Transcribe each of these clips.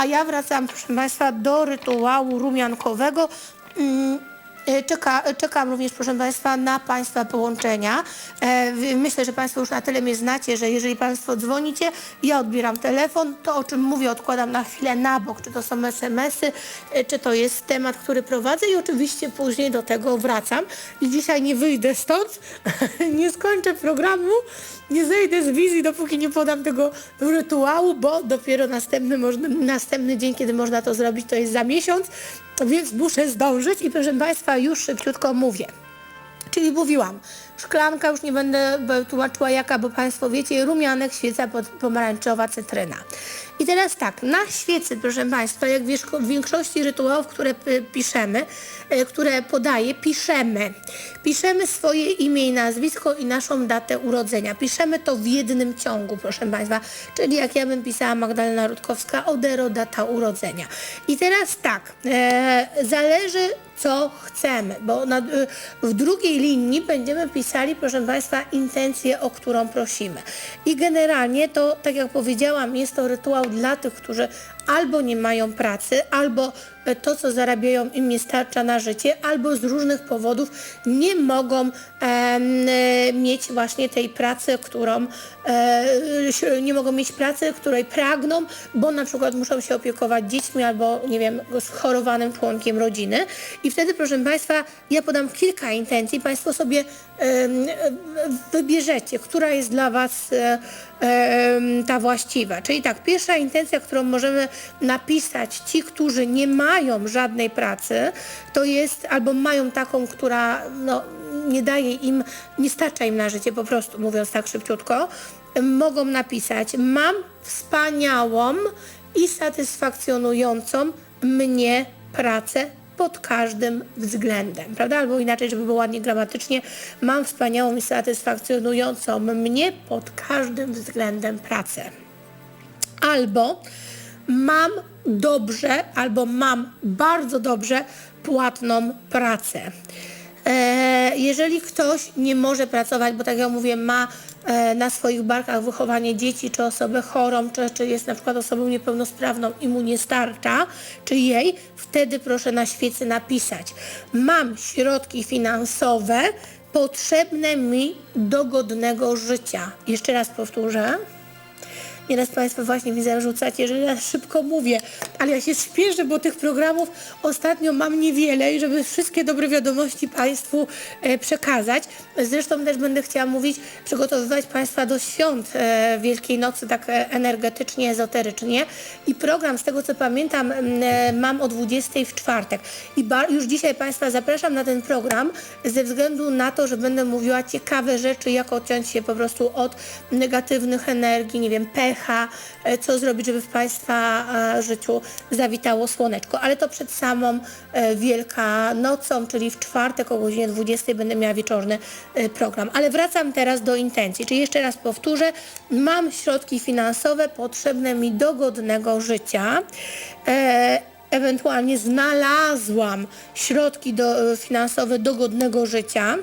A ja wracam, proszę Państwa, do rytuału rumiankowego. E, Czeka, czekam również, proszę Państwa, na Państwa połączenia. E, Myślę, że Państwo już na tyle mnie znacie, że jeżeli Państwo dzwonicie, ja odbieram telefon, to o czym mówię odkładam na chwilę na bok, czy to są SMS-y, e, czy to jest temat, który prowadzę i oczywiście później do tego wracam. I dzisiaj nie wyjdę stąd, nie skończę programu, nie zejdę z wizji, dopóki nie podam tego rytuału, bo dopiero następny, następny dzień, kiedy można to zrobić, to jest za miesiąc, więc muszę zdążyć i proszę Państwa, już szybciutko mówię. Czyli mówiłam, szklanka, już nie będę tłumaczyła jaka, bo Państwo wiecie, rumianek, świeca pomarańczowa, cytryna. I teraz tak, na świecy, proszę Państwa, jak w wierzch- w większości rytuałów, które piszemy, e, które podaję, piszemy. Piszemy swoje imię i nazwisko i naszą datę urodzenia. Piszemy to w jednym ciągu, proszę Państwa. Czyli jak ja bym pisała Magdalena Rutkowska, Odero, data urodzenia. I teraz tak, e, zależy co chcemy, bo na, w drugiej linii będziemy pisali, proszę Państwa, intencję, o którą prosimy. I generalnie to, tak jak powiedziałam, jest to rytuał dla tych, którzy albo nie mają pracy, albo e, to, co zarabiają im nie starcza na życie, albo z różnych powodów nie mogą e, mieć właśnie tej pracy, którą e, nie mogą mieć pracy, której pragną, bo na przykład muszą się opiekować dziećmi albo, nie wiem, schorowanym członkiem rodziny. I wtedy, proszę Państwa, ja podam kilka intencji, Państwo sobie em, wybierzecie, która jest dla Was e, ta właściwa. Czyli tak, pierwsza intencja, którą możemy napisać ci, którzy nie mają żadnej pracy, to jest albo mają taką, która no, nie daje im, nie starcza im na życie, po prostu mówiąc tak szybciutko, mogą napisać mam wspaniałą i satysfakcjonującą mnie pracę pod każdym względem, prawda? Albo inaczej, żeby było ładnie gramatycznie, mam wspaniałą i satysfakcjonującą mnie pod każdym względem pracę. Albo mam dobrze, albo mam bardzo dobrze płatną pracę. E, jeżeli ktoś nie może pracować, bo tak jak mówię, ma e, na swoich barkach wychowanie dzieci, czy osobę chorą, czy, czy jest na przykład osobą niepełnosprawną i mu nie starcza, czy jej, wtedy proszę na świecy napisać. Mam środki finansowe potrzebne mi do godnego życia. Jeszcze raz powtórzę. Nieraz Państwo właśnie widzę, rzucacie, że ja szybko mówię, ale ja się spieszę, bo tych programów ostatnio mam niewiele i żeby wszystkie dobre wiadomości Państwu e, przekazać. Zresztą też będę chciała mówić, przygotowywać Państwa do świąt e, Wielkiej Nocy tak e, energetycznie, ezoterycznie i program, z tego co pamiętam, mam o 20 w czwartek. I już dzisiaj Państwa zapraszam na ten program ze względu na to, że będę mówiła ciekawe rzeczy, jak odciąć się po prostu od negatywnych energii, nie wiem, pecha, e, co zrobić, żeby w Państwa e, życiu zawitało słoneczko. Ale to przed samą e, Wielkanocą, czyli w czwartek o godzinie 20 będę miała wieczorny program. Ale wracam teraz do intencji, czyli jeszcze raz powtórzę, mam środki finansowe potrzebne mi do godnego życia. Ewentualnie znalazłam środki do, finansowe do godnego życia.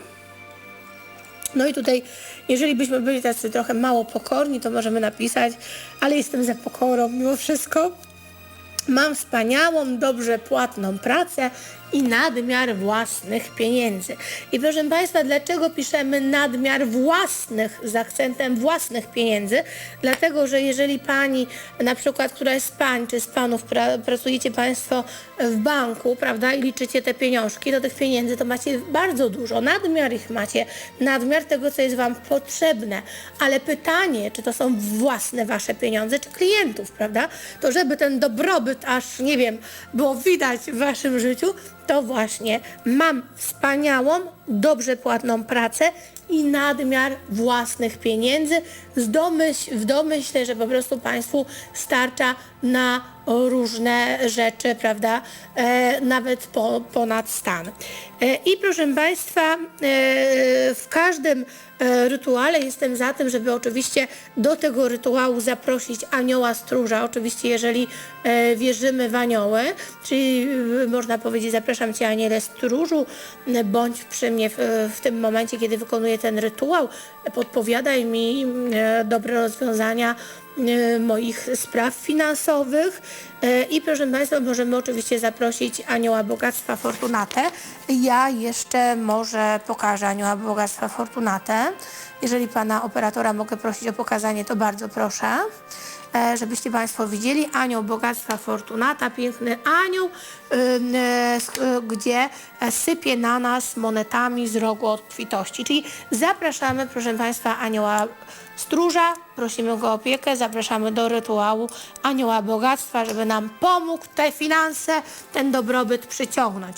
No i tutaj, jeżeli byśmy byli tacy trochę mało pokorni, to możemy napisać, ale jestem za pokorą mimo wszystko. Mam wspaniałą, dobrze płatną pracę i nadmiar własnych pieniędzy. I proszę Państwa, dlaczego piszemy nadmiar własnych z akcentem własnych pieniędzy? Dlatego, że jeżeli Pani, na przykład, która jest z Pań czy z Panów, pra, pracujecie Państwo w banku, prawda, i liczycie te pieniążki, to tych pieniędzy to macie bardzo dużo. Nadmiar ich macie, nadmiar tego, co jest Wam potrzebne. Ale pytanie, czy to są własne Wasze pieniądze, czy klientów, prawda? To żeby ten dobrobyt aż, nie wiem, było widać w Waszym życiu, to właśnie mam wspaniałą, dobrze płatną pracę i nadmiar własnych pieniędzy. W domyśle, że po prostu Państwu starcza na różne rzeczy, prawda, e, nawet po, ponad stan. E, I proszę Państwa, e, w każdym rytuale jestem za tym, żeby oczywiście do tego rytuału zaprosić anioła stróża, oczywiście jeżeli wierzymy w anioły, czyli można powiedzieć zapraszam Cię aniele stróżu, bądź przymierzu mnie w, w tym momencie, kiedy wykonuję ten rytuał, podpowiadaj mi dobre rozwiązania moich spraw finansowych E, i proszę Państwa, możemy oczywiście zaprosić Anioła Bogactwa Fortunatę. Ja jeszcze może pokażę Anioła Bogactwa Fortunatę. Jeżeli Pana operatora mogę prosić o pokazanie, to bardzo proszę e, żebyście Państwo widzieli. Anioł Bogactwa Fortunata, piękny anioł, e, s- e, gdzie e, sypie na nas monetami z rogu obfitości. Czyli zapraszamy, proszę Państwa, anioła stróża, prosimy go o opiekę, zapraszamy do rytuału anioła bogactwa, żeby nam pomógł te finanse, ten dobrobyt przyciągnąć.